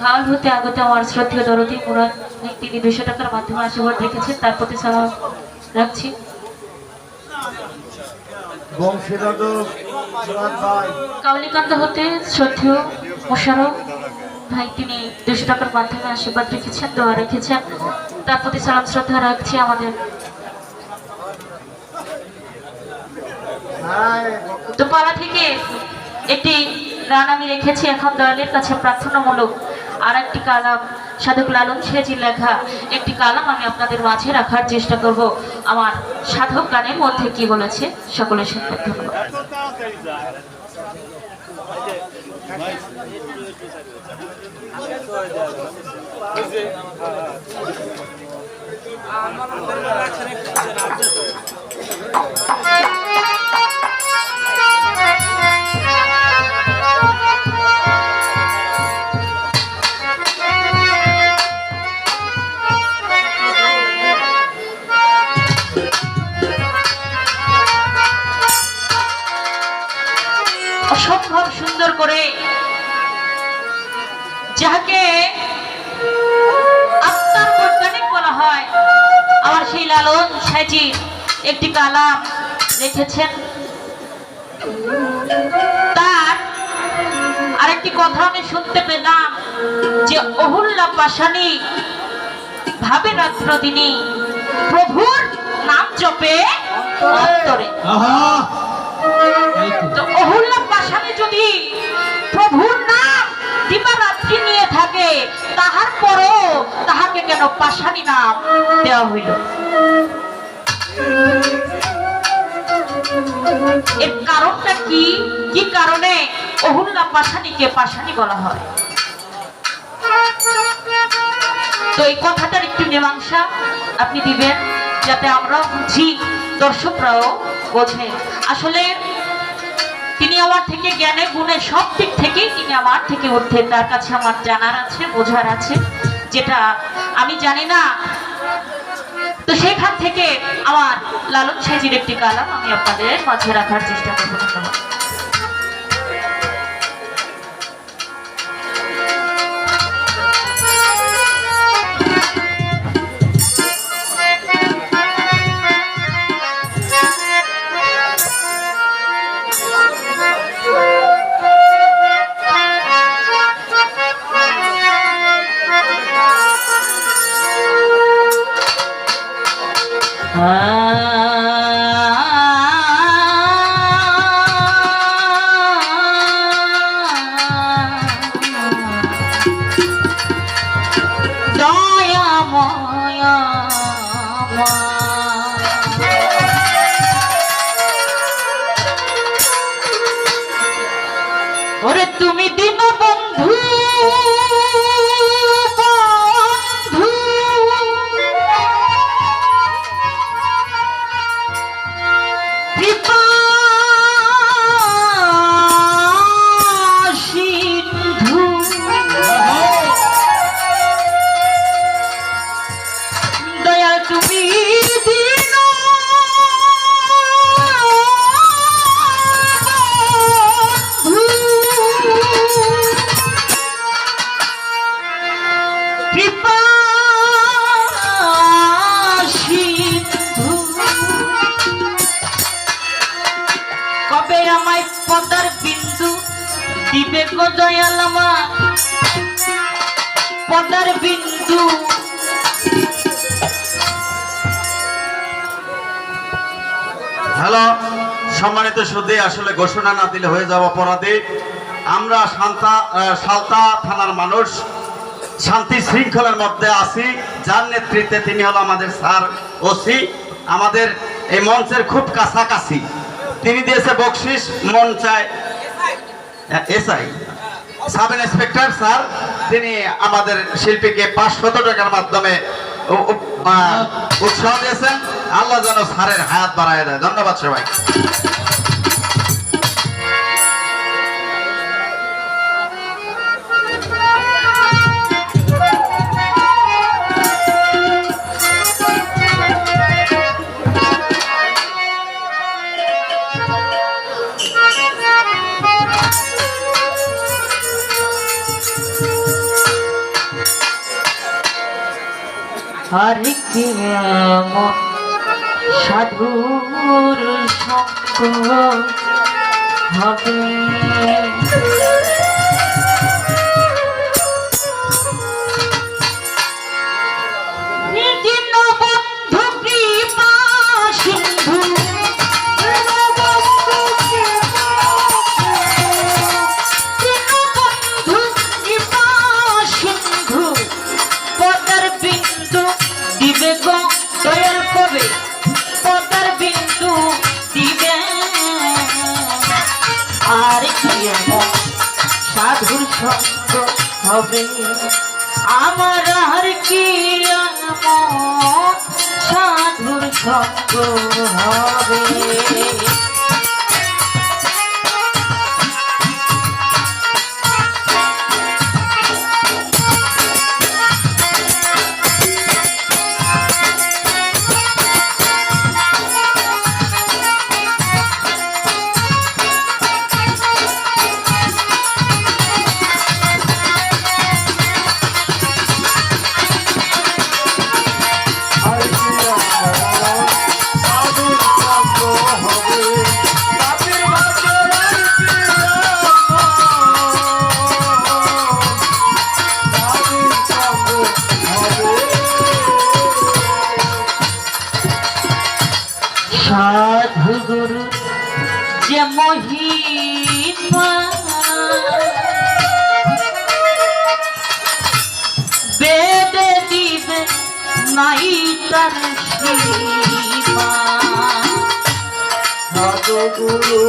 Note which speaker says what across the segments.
Speaker 1: Foul হতে আগত আমার শ্রদ্ধেয় দরদি মুরাদ তিনি দুশো টাকার মাধ্যমে আশীর্বাদ রেখেছেন তার প্রতি সালাম রাখছি।
Speaker 2: ভাই।
Speaker 1: কাউলিকান্দ হতে শ্রদ্ধেয় মোশারফ ভাই তিনি দুশো টাকার মাধ্যমে আশীর্বাদ রেখেছেন দোয়া রেখেছেন। তার প্রতি সালাম শ্রদ্ধা রাখছি আমাদের তো থেকে একটি গান আমি রেখেছি। এখন দয়ালের কাছে প্রার্থনামূলক আর একটি কালাম। সাধক লালন সেজির লেখা, একটি কালাম আমি আপনাদের মাঝে রাখার চেষ্টা করব। আমার সাধক গানের মধ্যে কি বলেছে সকলে শুনতে ধন্যবাদ। অসম্ভব যাকে আত্মার বৈজ্ঞানিক বলা হয় আমার সেই লালন সাজি একটি কালাম লিখেছেন। তার আরেকটি কথা আমি শুনতে পেলাম যে অহুল্লা পাশানি ভাবে রাত্র দিনী প্রভুর নাম জপে অন্তরে। তো অহুল্লা পাশানে যদি প্রভুর নাম কেন পাশানি নাম দেওয়া হইল। এর কারণটা কি? কি কারণে অহুল্লা পাশানিকে পাশানি বলা হয়? তো এই কথাটার একটু মীমাংসা আপনি দিবেন, যাতে আমরাও বুঝি, দর্শকরাও বোঝে। আসলে তিনি আমার থেকে জ্ঞানে, গুণে সব দিক থেকেই তিনি আমার থেকে ঊর্ধ্বে তার কাছে আমার জানার আছে, বোঝার আছে, যেটা আমি জানি না। তো সেখান থেকে আমার লালন সাহেজির একটি কালাম আমি আপনাদের মাঝে রাখার চেষ্টা করব। ওরে তুমি দিন বন্ধু তুমি পদার বিন্দু দিবে গো দয়াল আমার? পদার বিন্দু
Speaker 3: হ্যালো সম্মানিত সুদী আসলে ঘোষণা না দিলে হয়ে যাওয়া অপরাধী। আমরা শান্তা সালতা থানার মানুষ, শান্তি শৃঙ্খলার মধ্যে আছি। যার নেতৃত্বে তিনি হলো আমাদের স্যার ওসি। আমাদের এই মঞ্চের খুব কাছাকাছি। তিনি দিয়েছে বকশিস মন চায় এসআই। সাব ইন্সপেক্টর স্যার, তিনি আমাদের শিল্পীকে পাঁচশত টাকার মাধ্যমে উৎসাহ দিয়েছেন। আল্লাহ যেন সারের হায়াত বাড়ায় দেয়। ধন্যবাদ সবাই।
Speaker 1: আরে কি মন সাধুর সঙ্গ হবে। হবে। আমার আর কি সাধুর সঙ্গ হবে। সাধু গুরু যে মহিমা বেদে দিবে নাই তার সীমা।
Speaker 2: সাধুগুরু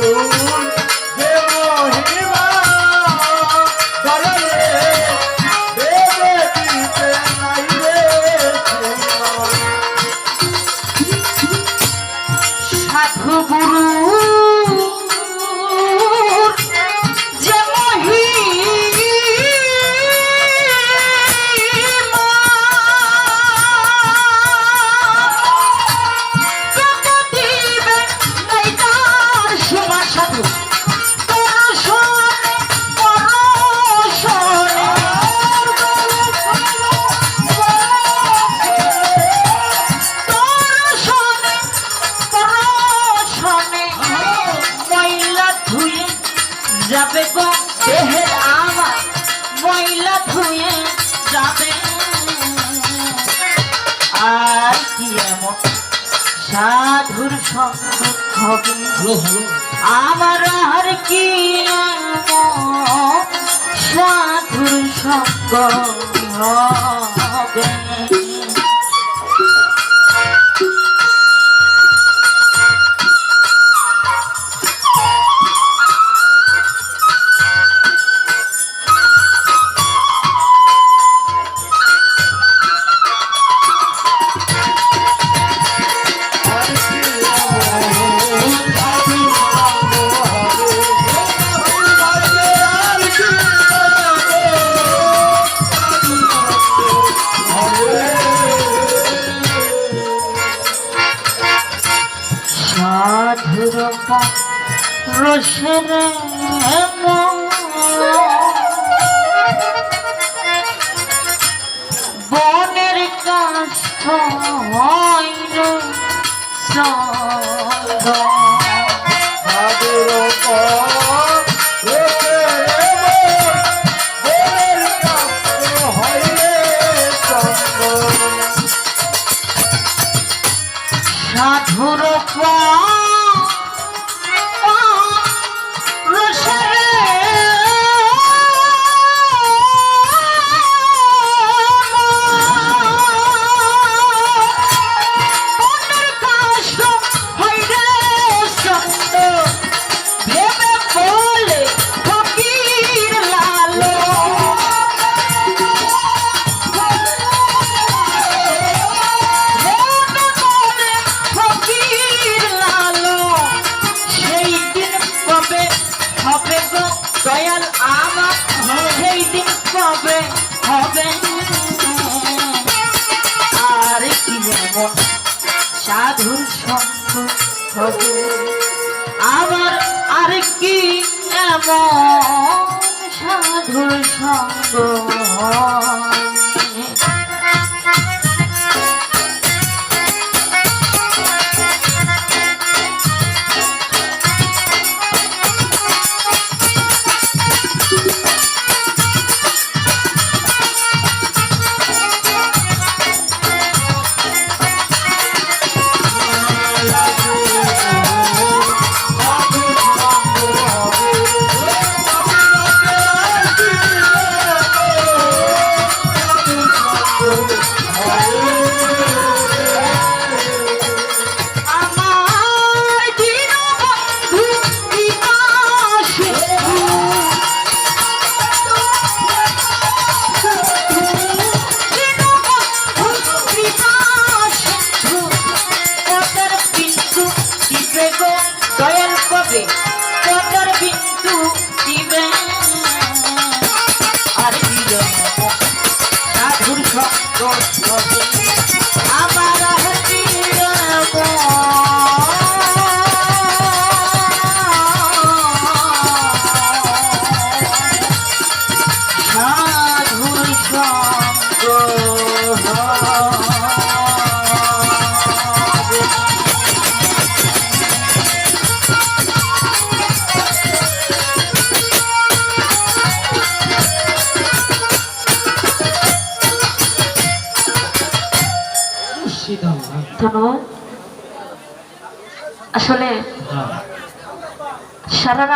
Speaker 2: যে মহিমা
Speaker 1: যাবে দেহের আমার ময়লা ধুয়ে যাবে আর কি এমন সাধুর সঙ্গ হবে আমার আর কি এমন সাধুর সঙ্গ হবে রসের বনের কাষ্ঠ হইল
Speaker 2: সাধুর পর
Speaker 1: সাধুর সঙ্গ হবে। আবার আর কি এমন সাধুর সঙ্গ আসলে সারা রাত